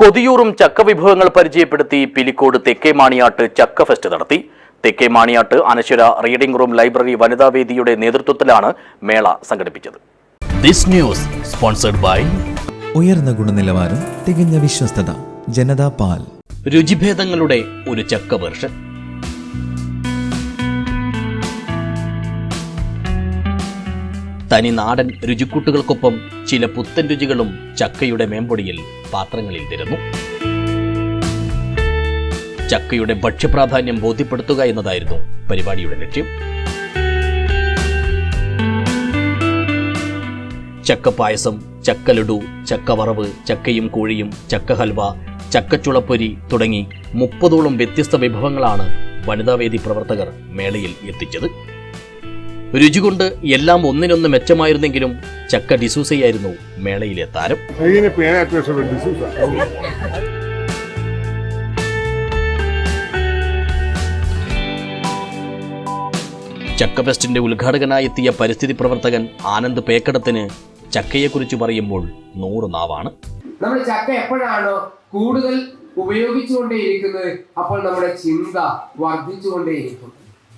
കൊതിയൂറും ചക്ക വിഭവങ്ങൾ പരിചയപ്പെടുത്തി പിലിക്കോട് തെക്കേ മാണിയാട്ട് ചക്ക ഫെസ്റ്റ് നടത്തി. തെക്കേ Maniyat Anaswara reading room library വനിതാ വേദിയുടെ നേതൃത്വത്തിലാണ് മേള സംഘടിപ്പിച്ചത്. ദിസ് ന്യൂസ് സ്പോൺസർഡ് ബൈ ഉയർന്ന ഗുണനിലവാരം തികഞ്ഞ വിശ്വസ്തത ജനതാ പാൽ. രുചിഭേദങ്ങളുടെ ഒരു ചക്ക വെർഷൻ തനി നാടൻ രുചിക്കൂട്ടുകൾക്കൊപ്പം ചില പുത്തൻ രുചികളും ചക്കയുടെ മേമ്പൊടിയിൽ പാത്രങ്ങളിൽ തരുന്നു ചക്കയുടെ ഭക്ഷ്യപ്രാധാന്യം ബോധ്യപ്പെടുത്തുക എന്നതായിരുന്നു പരിപാടിയുടെ ലക്ഷ്യം. ചക്കപ്പായസം പായസം ചക്ക ലഡു ചക്ക വറവ് ചക്കയും കോഴിയും ചക്ക ഹൽവ ചക്കച്ചുളപ്പൊരി തുടങ്ങി മുപ്പതോളം വ്യത്യസ്ത വിഭവങ്ങളാണ് വനിതാവേദി പ്രവർത്തകർ മേളയിൽ എത്തിച്ചത്. രുചി കൊണ്ട് എല്ലാം ഒന്നിനൊന്ന് മെച്ചമായിരുന്നെങ്കിലും ചക്ക ഡിസൂസയായിരുന്നു മേളയിലെ താരം. ചക്ക ഫെസ്റ്റിന്റെ ഉദ്ഘാടകനായി എത്തിയ പരിസ്ഥിതി പ്രവർത്തകൻ ആനന്ദ് പേക്കടത്തിന് ചക്കയെക്കുറിച്ച് പറയുമ്പോൾ നൂറ് നാവാണ്. നമ്മൾ ചക്ക എപ്പോഴാണോ കൂടുതൽ ഉപയോഗിച്ചുകൊണ്ടേയിരിക്കുന്നത് അപ്പോൾ നമ്മുടെ ചിന്ത വർദ്ധിച്ചുകൊണ്ടേയിരിക്കും.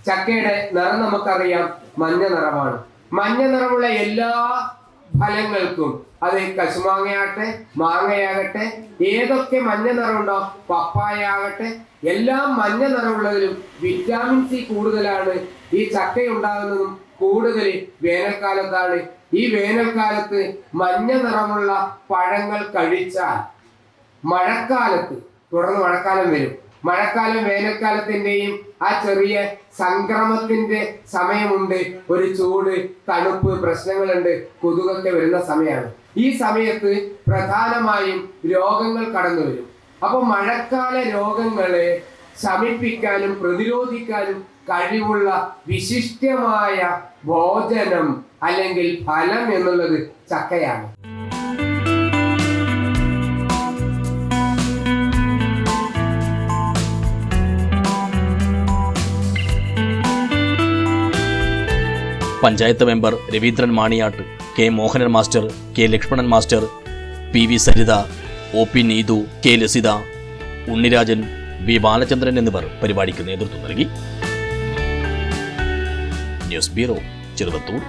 ചക്കയുടെ നിറം നമുക്കറിയാം മഞ്ഞ നിറമാണ്. മഞ്ഞ നിറമുള്ള എല്ലാ ഫലങ്ങൾക്കും അത് കശുമാങ്ങയാകട്ടെ മാങ്ങയാകട്ടെ ഏതൊക്കെ മഞ്ഞ നിറമുണ്ടോ പപ്പായ ആകട്ടെ എല്ലാം മഞ്ഞ നിറമുള്ളതിലും വിറ്റാമിൻ സി കൂടുതലാണ്. ഈ ചക്ക ഉണ്ടാകുന്നതും കൂടുതൽ വേനൽക്കാലത്താണ്. ഈ വേനൽക്കാലത്ത് മഞ്ഞ നിറമുള്ള പഴങ്ങൾ കഴിച്ചാൽ മഴക്കാലത്ത് തുടർന്ന് മഴക്കാലം വരും. മഴക്കാലം വേനൽക്കാലത്തിന്റെയും ആ ചെറിയ സംക്രമത്തിന്റെ സമയമുണ്ട്. ഒരു ചൂട് തണുപ്പ് പ്രശ്നങ്ങളുണ്ട്. കൊതുകൊക്കെ വരുന്ന സമയമാണ് ഈ സമയത്ത് പ്രധാനമായും രോഗങ്ങൾ കടന്നു വരും. അപ്പൊ മഴക്കാല രോഗങ്ങളെ ശമിപ്പിക്കാനും പ്രതിരോധിക്കാനും കഴിവുള്ള വിശിഷ്ടമായ ഭോജനം അല്ലെങ്കിൽ ഫലം എന്നുള്ളത് ചക്കയാണ്. Panchayat member Raveendran Maniyat K Mohanan master K Lakshmanan master P V Saritha O P Neethu K Lasitha Unnirajan V Balachandran എന്നിവർ പരിപാടിക്ക് നേതൃത്വം നൽകി. News bureau Cheruvathur.